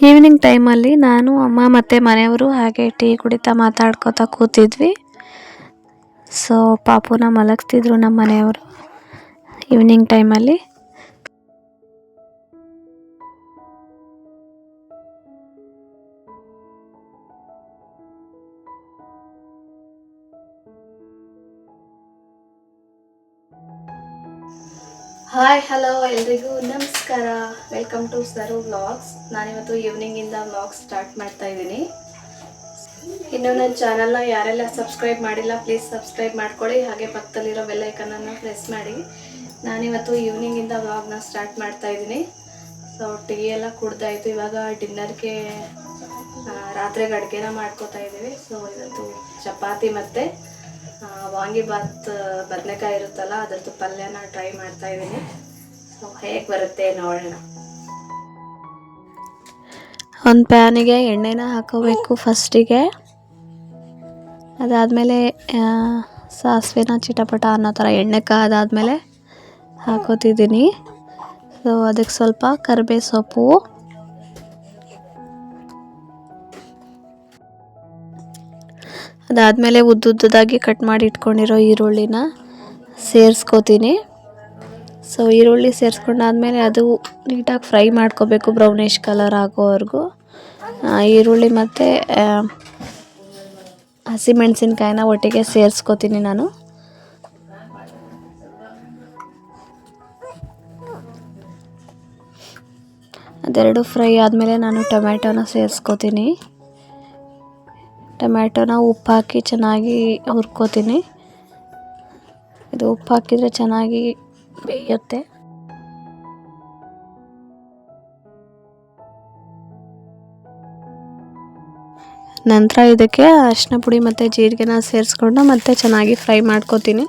Evening ಟೈಮಲ್ಲಿ ನಾನು, ಅಮ್ಮ ಮತ್ತು ಮನೆಯವರು ಹಾಗೆ ಟೀ ಕುಡಿತಾ ಮಾತಾಡ್ಕೋತಾ ಕೂತಿದ್ವಿ. ಸೊ ಪಾಪುನ ಮಲಗಿಸ್ತಿದ್ರು ನಮ್ಮ ಮನೆಯವರು ಈವ್ನಿಂಗ್ ಟೈಮಲ್ಲಿ ಹಾಯ್ ಹಲೋ ಎಲ್ರಿಗೂ. ನಮಸ್ಕಾರ. ವೆಲ್ಕಮ್ ಟು ಸರು ವ್ಲಾಗ್ಸ್ ನಾನಿವತ್ತು ಈವ್ನಿಂಗಿಂದ ವ್ಲಾಗ್ಸ್ ಸ್ಟಾರ್ಟ್ ಮಾಡ್ತಾ ಇದ್ದೀನಿ. ಇನ್ನು ನನ್ನ ಚಾನಲ್ನ ಯಾರೆಲ್ಲ ಸಬ್ಸ್ಕ್ರೈಬ್ ಮಾಡಿಲ್ಲ ಪ್ಲೀಸ್ ಸಬ್ಸ್ಕ್ರೈಬ್ ಮಾಡ್ಕೊಳ್ಳಿ. ಹಾಗೆ ಪಕ್ಕದಲ್ಲಿರೋ ಬೆಲ್ಲೈಕನನ್ನು ಪ್ರೆಸ್ ಮಾಡಿ. ನಾನಿವತ್ತು ಈವ್ನಿಂಗಿಂದ ವ್ಲಾಗ್ನ ಸ್ಟಾರ್ಟ್ ಮಾಡ್ತಾ ಇದ್ದೀನಿ. ಸೊ ಟೀ ಎಲ್ಲ ಕುಡ್ದಾಯಿತು. ಇವಾಗ ಡಿನ್ನರ್ಗೆ ರಾತ್ರಿಗೆ ಅಡುಗೆನ ಮಾಡ್ಕೋತಾ ಇದ್ದೀವಿ. ಸೊ ಇವತ್ತು ಚಪಾತಿ ಮತ್ತು ವಾಂಗಿಬಾತ್ ಬದನೆಕಾಯಿ ಇರುತ್ತಲ್ಲ, ಅದ್ರದ್ದು ಪಲ್ಯನ ಟ್ರೈ ಮಾಡ್ತಾ ಇದ್ದೀನಿ. ಸೊ ಹೇಗೆ ಬರುತ್ತೆ ನೋಡೋಣ. ಒಂದು ಪ್ಯಾನಿಗೆ ಎಣ್ಣೆನ ಹಾಕೋಬೇಕು ಫಸ್ಟಿಗೆ. ಅದಾದಮೇಲೆ ಸಾಸಿವೆನ ಚಿಟಪಟ ಅನ್ನೋ ಥರ ಎಣ್ಣೆ ಕಾದಾದಮೇಲೆ ಹಾಕೋತಿದ್ದೀನಿ. ಸೊ ಅದಕ್ಕೆ ಸ್ವಲ್ಪ ಕರಿಬೇ ಸೊಪ್ಪು ಅದಾದಮೇಲೆ ಉದ್ದುದ್ದದಾಗಿ ಕಟ್ ಮಾಡಿ ಇಟ್ಕೊಂಡಿರೋ ಈರುಳ್ಳಿನ ಸೇರಿಸ್ಕೋತೀನಿ. ಸೊ ಈರುಳ್ಳಿ ಸೇರಿಸ್ಕೊಂಡಾದ್ಮೇಲೆ ಅದು ನೀಟಾಗಿ ಫ್ರೈ ಮಾಡ್ಕೋಬೇಕು ಬ್ರೌನಿಷ್ ಕಲರ್ ಆಗೋವರೆಗೂ. ಈರುಳ್ಳಿ ಮತ್ತು ಹಸಿಮೆಣಸಿನ್ಕಾಯಿನ ಒಟ್ಟಿಗೆ ಸೇರಿಸ್ಕೋತೀನಿ ನಾನು. ಅದೆರಡು ಫ್ರೈ ಆದಮೇಲೆ ನಾನು ಟೊಮ್ಯಾಟೋನ ಸೇರಿಸ್ಕೋತೀನಿ. ಟೊಮ್ಯಾಟೊನ ಉಪ್ಪು ಹಾಕಿ ಚೆನ್ನಾಗಿ ಹುರ್ಕೋತೀನಿ. ಇದು ಉಪ್ಪು ಹಾಕಿದರೆ ಚೆನ್ನಾಗಿ ಬೇಯುತ್ತೆ. ನಂತರ ಇದಕ್ಕೆ ಅರಿಶಿನ ಪುಡಿ ಮತ್ತು ಜೀರಿಗೆನ ಸೇರಿಸ್ಕೊಂಡು ಮತ್ತೆ ಚೆನ್ನಾಗಿ ಫ್ರೈ ಮಾಡ್ಕೋತೀನಿ.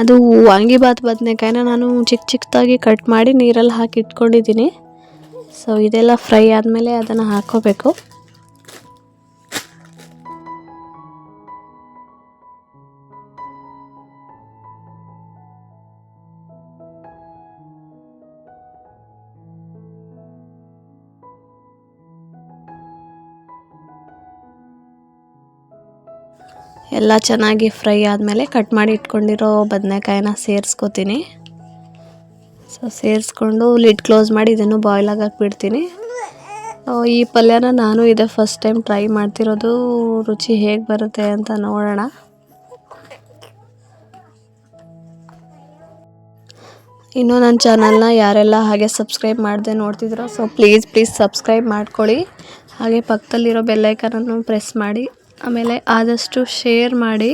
ಅದು ವಾಂಗಿಬಾತ್ ಬದನೆಕಾಯಿನ ನಾನು ಚಿಕ್ಕ ಚಿಕ್ಕದಾಗಿ ಕಟ್ ಮಾಡಿ ನೀರಲ್ಲಿ ಹಾಕಿ ಇಟ್ಕೊಂಡಿದ್ದೀನಿ. ಸೊ ಇದೆಲ್ಲ ಫ್ರೈ ಆದಮೇಲೆ ಅದನ್ನು ಹಾಕ್ಕೋಬೇಕು ಎಲ್ಲ ಚೆನ್ನಾಗಿ ಫ್ರೈ ಆದಮೇಲೆ ಕಟ್ ಮಾಡಿ ಇಟ್ಕೊಂಡಿರೋ ಬದನೆಕಾಯಿನ ಸೇರಿಸ್ಕೋತೀನಿ. ಸೊ ಸೇರಿಸ್ಕೊಂಡು ಲಿಡ್ ಕ್ಲೋಸ್ ಮಾಡಿ ಇದನ್ನು ಬಾಯ್ಲ್ ಆಗಾಕ್ಬಿಡ್ತೀನಿ ಈ ಪಲ್ಯನ ನಾನು ಇದೇ ಫಸ್ಟ್ ಟೈಮ್ ಟ್ರೈ ಮಾಡ್ತಿರೋದು. ರುಚಿ ಹೇಗೆ ಬರುತ್ತೆ ಅಂತ ನೋಡೋಣ. ಇನ್ನು ನನ್ನ ಚಾನಲ್ನ ಯಾರೆಲ್ಲ ಹಾಗೆ ಸಬ್ಸ್ಕ್ರೈಬ್ ಮಾಡದೆ ನೋಡ್ತಿದ್ರೋ ಸೊ ಪ್ಲೀಸ್ ಪ್ಲೀಸ್ ಸಬ್ಸ್ಕ್ರೈಬ್ ಮಾಡ್ಕೊಳ್ಳಿ. ಹಾಗೆ ಪಕ್ಕದಲ್ಲಿರೋ ಬೆಲ್ಲೈಕನನ್ನು ಪ್ರೆಸ್ ಮಾಡಿ. ಆಮೇಲೆ ಆದಷ್ಟು ಶೇರ್ ಮಾಡಿ.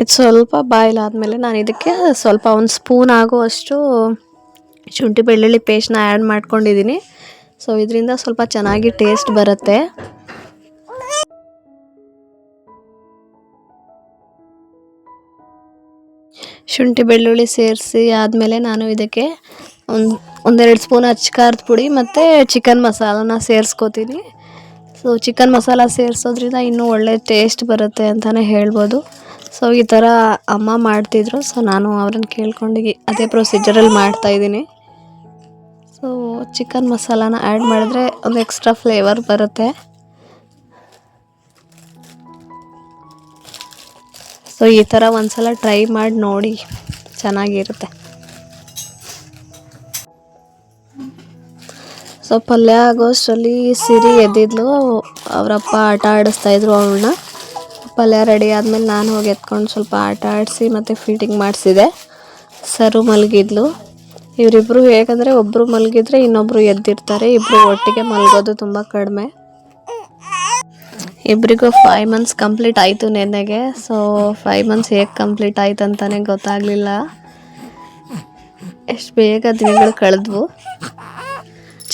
ಇದು ಸ್ವಲ್ಪ ಬಾಯ್ಲ್ ಆದಮೇಲೆ ನಾನು ಇದಕ್ಕೆ ಸ್ವಲ್ಪ ಒಂದು ಸ್ಪೂನ್ ಆಗುವಷ್ಟು ಶುಂಠಿ ಬೆಳ್ಳುಳ್ಳಿ ಪೇಸ್ಟ್ನ ಆ್ಯಡ್ ಮಾಡ್ಕೊಂಡಿದ್ದೀನಿ. ಸೊ ಇದರಿಂದ ಸ್ವಲ್ಪ ಚೆನ್ನಾಗಿ ಟೇಸ್ಟ್ ಬರುತ್ತೆ. ಶುಂಠಿ ಬೆಳ್ಳುಳ್ಳಿ ಸೇರಿಸಿ ಆದಮೇಲೆ ನಾನು ಇದಕ್ಕೆ ಒಂದು ಒಂದೆರಡು ಸ್ಪೂನ್ ಅಚ್ಕಾರದ ಪುಡಿ ಮತ್ತು ಚಿಕನ್ ಮಸಾಲನ ಸೇರಿಸ್ಕೋತೀನಿ. ಸೊ ಚಿಕನ್ ಮಸಾಲ ಸೇರಿಸೋದ್ರಿಂದ ಇನ್ನೂ ಒಳ್ಳೆ ಟೇಸ್ಟ್ ಬರುತ್ತೆ ಅಂತಲೇ ಹೇಳ್ಬೋದು. ಸೊ ಈ ಥರ ಅಮ್ಮ ಮಾಡ್ತಿದ್ರು. ಸೊ ನಾನು ಅವ್ರನ್ನ ಕೇಳ್ಕೊಂಡು ಅದೇ ಪ್ರೊಸೀಜರಲ್ಲಿ ಮಾಡ್ತಾಯಿದ್ದೀನಿ ಸೊ ಚಿಕನ್ ಮಸಾಲಾನ ಆ್ಯಡ್ ಮಾಡಿದ್ರೆ ಒಂದು ಎಕ್ಸ್ಟ್ರಾ ಫ್ಲೇವರ್ ಬರುತ್ತೆ. ಸೊ ಈ ಥರ ಒಂದ್ಸಲ ಟ್ರೈ ಮಾಡಿ ನೋಡಿ. ಚೆನ್ನಾಗಿರುತ್ತೆ. ಸೊ ಪಲ್ಯ ಆಗೋಷ್ಟರಲ್ಲಿ ಸಿರಿ ಎದ್ದಿದ್ಲು. ಅವರಪ್ಪ ಆಟ ಆಡಿಸ್ತಾ ಇದ್ರು ಅವಳನ್ನ. ಪಲ್ಯ ರೆಡಿ ಆದಮೇಲೆ ನಾನು ಹೋಗಿ ಎತ್ಕೊಂಡು ಸ್ವಲ್ಪ ಆಟ ಆಡಿಸಿ ಮತ್ತು ಫೀಟಿಂಗ್ ಮಾಡಿಸಿದೆ. ಸರು ಮಲಗಿದ್ಲು. ಇವರಿಬ್ಬರು ಹೇಗಂದರೆ ಒಬ್ಬರು ಮಲಗಿದ್ರೆ ಇನ್ನೊಬ್ಬರು ಎದ್ದಿರ್ತಾರೆ. ಇಬ್ಬರು ಒಟ್ಟಿಗೆ ಮಲಗೋದು ತುಂಬ ಕಡಿಮೆ. ಇಬ್ಬರಿಗೂ ಫೈವ್ ಮಂತ್ಸ್ ಕಂಪ್ಲೀಟ್ ಆಯಿತು ನೆನ್ನೆಗೆ. ಸೊ ಫೈವ್ ಮಂತ್ಸ್ ಹೇಗೆ ಕಂಪ್ಲೀಟ್ ಆಯ್ತು ಅಂತಲೇ ಗೊತ್ತಾಗಲಿಲ್ಲ. ಎಷ್ಟು ಬೇಗ ದಿನಗಳು ಕಳೆದ್ವು.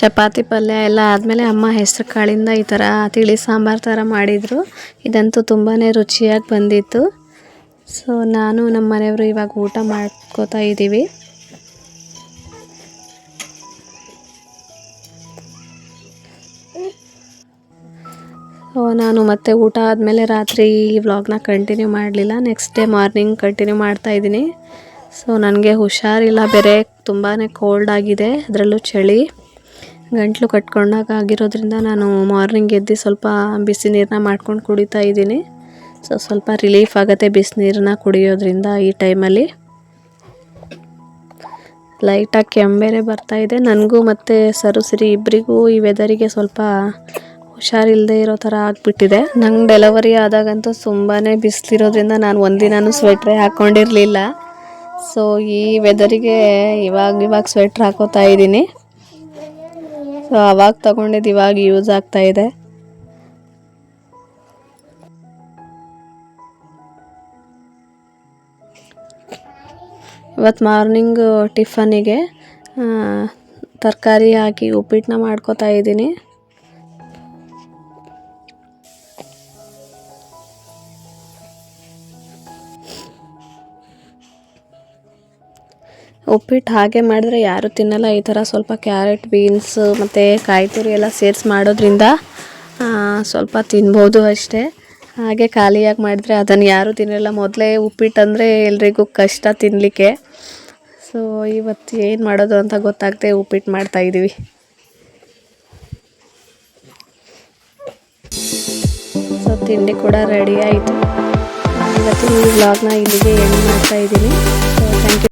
ಚಪಾತಿ ಪಲ್ಯ ಎಲ್ಲ ಆದಮೇಲೆ ಅಮ್ಮ ಹೆಸರು ಕಾಳಿಂದ ಈ ಥರ ತಿಳಿ ಸಾಂಬಾರು ಥರ ಮಾಡಿದರು. ಇದಂತೂ ತುಂಬಾ ರುಚಿಯಾಗಿ ಬಂದಿತ್ತು. ಸೊ ನಾನು ನಮ್ಮ ಮನೆಯವರು ಇವಾಗ ಊಟ ಮಾಡ್ಕೋತಾ ಇದ್ದೀವಿ ಸೊ ನಾನು ಮತ್ತೆ ಊಟ ಆದಮೇಲೆ ರಾತ್ರಿ ಈ ವ್ಲಾಗ್ನ ಕಂಟಿನ್ಯೂ ಮಾಡಲಿಲ್ಲ. ನೆಕ್ಸ್ಟ್ ಡೇ ಮಾರ್ನಿಂಗ್ ಕಂಟಿನ್ಯೂ ಮಾಡ್ತಾ ಇದ್ದೀನಿ. ಸೊ ನನಗೆ ಹುಷಾರಿಲ್ಲ. ಬೇರೆ ತುಂಬಾ ಕೋಲ್ಡ್ ಆಗಿದೆ. ಅದರಲ್ಲೂ ಚಳಿ. ಗಂಟ್ಲು ಕಟ್ಕೊಂಡಾಗ ಆಗಿರೋದ್ರಿಂದ ನಾನು ಮಾರ್ನಿಂಗ್ ಎದ್ದು ಸ್ವಲ್ಪ ಬಿಸಿ ನೀರನ್ನ ಮಾಡ್ಕೊಂಡು ಕುಡಿತಾ ಇದ್ದೀನಿ. ಸೊ ಸ್ವಲ್ಪ ರಿಲೀಫ್ ಆಗುತ್ತೆ ಬಿಸಿನೀರನ್ನ ಕುಡಿಯೋದ್ರಿಂದ ಈ ಟೈಮಲ್ಲಿ ಲೈಟಾಗಿ ಕೆಂಬೇರೆ ಬರ್ತಾ ಇದೆ. ನನಗೂ ಮತ್ತು ಸರುಸಿರಿ ಇಬ್ಬರಿಗೂ ಈ ವೆದರಿಗೆ ಸ್ವಲ್ಪ ಹುಷಾರಿಲ್ಲದೆ ಇರೋ ಥರ ಆಗಿಬಿಟ್ಟಿದೆ. ನಂಗೆ ಡೆಲಿವರಿ ಆದಾಗಂತೂ ತುಂಬಾ ಬಿಸಿಲಿರೋದ್ರಿಂದ ನಾನು ಒಂದಿನೂ ಸ್ವೆಟ್ರೇ ಹಾಕ್ಕೊಂಡಿರಲಿಲ್ಲ ಸೊ ಈ ವೆದರಿಗೆ ಇವಾಗ ಇವಾಗ ಸ್ವೆಟ್ರ್ ಹಾಕೋತಾ ಇದ್ದೀನಿ. ಸೊ ಅವಾಗ ತಗೊಂಡಿದ್ದು ಇವಾಗ ಯೂಸ್ ಆಗ್ತಾ ಇದೆ. ಇವತ್ತು ಮಾರ್ನಿಂಗ್ ಟಿಫನಿಗೆ ತರಕಾರಿ ಹಾಕಿ ಉಪ್ಪಿಟ್ಟನ್ನ ಮಾಡ್ಕೋತಾ ಇದ್ದೀನಿ. ಉಪ್ಪಿಟ್ಟು ಹಾಗೆ ಮಾಡಿದ್ರೆ ಯಾರು ತಿನ್ನಲ್ಲ. ಈ ಥರ ಸ್ವಲ್ಪ ಕ್ಯಾರೆಟ್, ಬೀನ್ಸ್ ಮತ್ತು ಕಾಯಿ ತುರಿ ಎಲ್ಲ ಸೇರಿಸಿ ಮಾಡೋದ್ರಿಂದ ಸ್ವಲ್ಪ ತಿನ್ಬೋದು ಅಷ್ಟೇ. ಹಾಗೆ ಖಾಲಿಯಾಗಿ ಮಾಡಿದ್ರೆ ಅದನ್ನು ಯಾರೂ ತಿನ್ನಲ್ಲ. ಮೊದಲೇ ಉಪ್ಪಿಟ್ಟು ಅಂದರೆ ಎಲ್ರಿಗೂ ಕಷ್ಟ ತಿನ್ನಲಿಕ್ಕೆ ಸೊ ಇವತ್ತು ಏನು ಮಾಡೋದು ಅಂತ ಗೊತ್ತಾಗದೆ ಉಪ್ಪಿಟ್ಟು ಮಾಡ್ತಾಯಿದ್ದೀವಿ ಸೊ ತಿಂಡಿ ಕೂಡ ರೆಡಿ ಆಯಿತು. ಇವತ್ತಿನ ಈ ವ್ಲಾಗ್ನ ಇಲ್ಲಿಗೆ ಎಂಡ್ ಮಾಡ್ತಾ ಇದ್ದೀನಿ ಸೊ ಥ್ಯಾಂಕ್ ಯು